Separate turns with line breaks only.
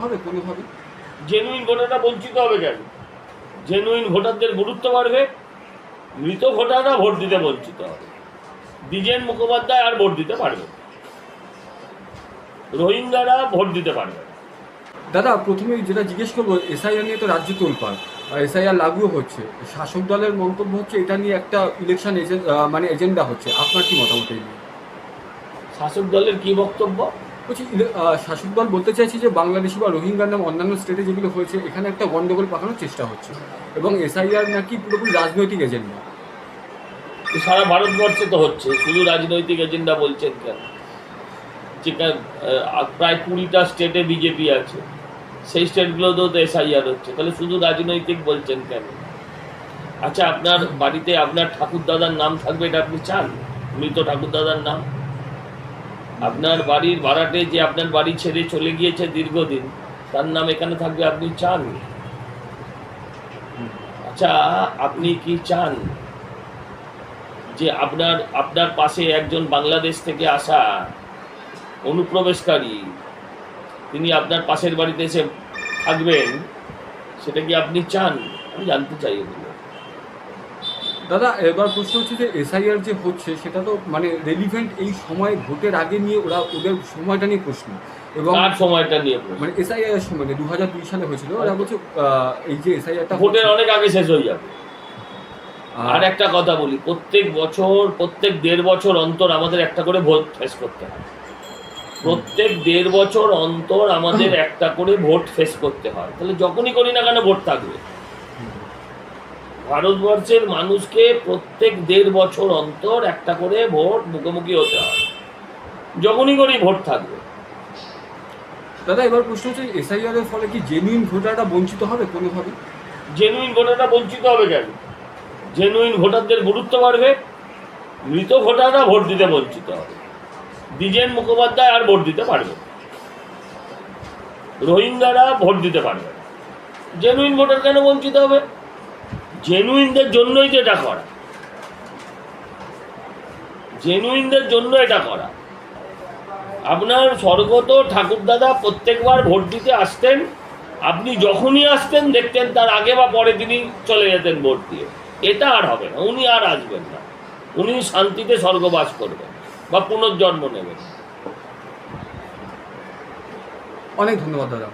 হবে কোনোভাবে
জেনুইন ভোটাররা বঞ্চিত হবে কেন? জেনুইন ভোটারদের গুরুত্ব বাড়বে মৃত ভোটাররা ভোট দিতে বঞ্চিত হবে। দ্বিজেন মুখোপাধ্যায় আর ভোট দিতে পারবে রোহিঙ্গারা ভোট দিতে পারবে
দাদা প্রথমে যেটা জিজ্ঞেস করব এসআইআর নিয়ে তো রাজ্য তোলপাড় আর এসআইআর লাগুও হচ্ছে শাসক দলের মন্তব্য হচ্ছে এটা নিয়ে একটা ইলেকশন মানে এজেন্ডা হচ্ছে আপনার কি মতামত এই
শাসক দলের কি বক্তব্য?
বলছি শাসক দল বলতে চাইছে যে বাংলাদেশি বা রোহিঙ্গার নাম অন্যান্য স্টেটে যেগুলো হয়েছে, এখানে একটা গন্ডগোল পাকানোর চেষ্টা হচ্ছে। এবং এসআইআর নাকি পুরোপুরি রাজনৈতিক এজেন্ডা
সারা ভারতবর্ষে তো হচ্ছে, শুধু রাজনৈতিক এজেন্ডা বলছেন কেন? যেখানে প্রায় কুড়িটা স্টেটে বিজেপি আছে। সেই স্টেটগুলোতেও তো এসআইআর হচ্ছে। তাহলে শুধু রাজনৈতিক বলছেন কেন? আচ্ছা আপনার বাড়িতে আপনার ঠাকুরদাদার নাম থাকবে এটা আপনি চান? মৃত ঠাকুরদাদার নাম? আপনার বাড়ির ভাড়াটে যে আপনার বাড়ি ছেড়ে চলে গিয়েছে দীর্ঘদিন, তার নাম এখানে থাকবে আপনি চান? আচ্ছা আপনি কি চান যে আপনার আপনার পাশে একজন বাংলাদেশ থেকে আসা অনুপ্রবেশকারী, তিনি আপনার পাশের বাড়িতে এসে থাকবেন, সেটা কি আপনি চান? আমি জানতে চাই এগুলো।
দাদা এবার প্রশ্ন হচ্ছে যে এসআইআর যে হচ্ছে সেটা তো মানে রেলিভেন্ট এই সময় ভোটের আগে নিয়ে ওরা ওদের সময়টা নিয়ে প্রশ্ন। এবং
কার সময়টা নিয়ে প্রশ্ন?
মানে এসআইআর এর সময় দু হাজার দুই সালে হয়েছিল। ওরা বলছে এই যে এসআইআরটা
ভোটের অনেক আগে শেষ হয়ে যাবে। আর একটা কথা বলি প্রত্যেক বছর প্রত্যেক দেড় বছর অন্তর আমাদের একটা করে ভোট ফেস করতে হয়। প্রত্যেক দেড় বছর অন্তর আমাদের একটা করে ভোট ফেস করতে হয়। তাহলে যখনই করি না কেন ভোট থাকবে? ভারতবর্ষের মানুষকে প্রত্যেক দেড় বছর অন্তর একটা করে ভোট মুখোমুখি হতে হয়। যখনই করি ভোট থাকবে।
দাদা এবার প্রশ্ন হচ্ছে এসআইআর এর ফলে কি জেনুইন ভোটাররা বঞ্চিত হবে কোনোভাবে
জেনুইন ভোটাররা বঞ্চিত হবে কেন? জেনুইন ভোটারদের গুরুত্ব বাড়বে। মৃত ভোটাররা ভোট দিতে বঞ্চিত হবে। দ্বিজেন মুখোপাধ্যায় আর ভোট দিতে পারবে রোহিঙ্গারা ভোট দিতে পারবে জেনুইন ভোটার কেন বঞ্চিত হবে? জেনুইনদের জন্যই তো এটা করা। জেনুইনদের জন্য এটা করা। আপনার স্বর্গত ঠাকুরদাদা প্রত্যেকবার ভোট দিতে আসতেন, আপনি যখনই আসতেন দেখতেন তার আগে বা পরে তিনি চলে যেতেন ভোট দিয়ে। এটা আর হবে না, উনি আর আসবেন না। উনি শান্তিতে স্বর্গবাস করবেন বা পুনর্জন্ম নেবেন।
অনেক ধন্যবাদ দাদা।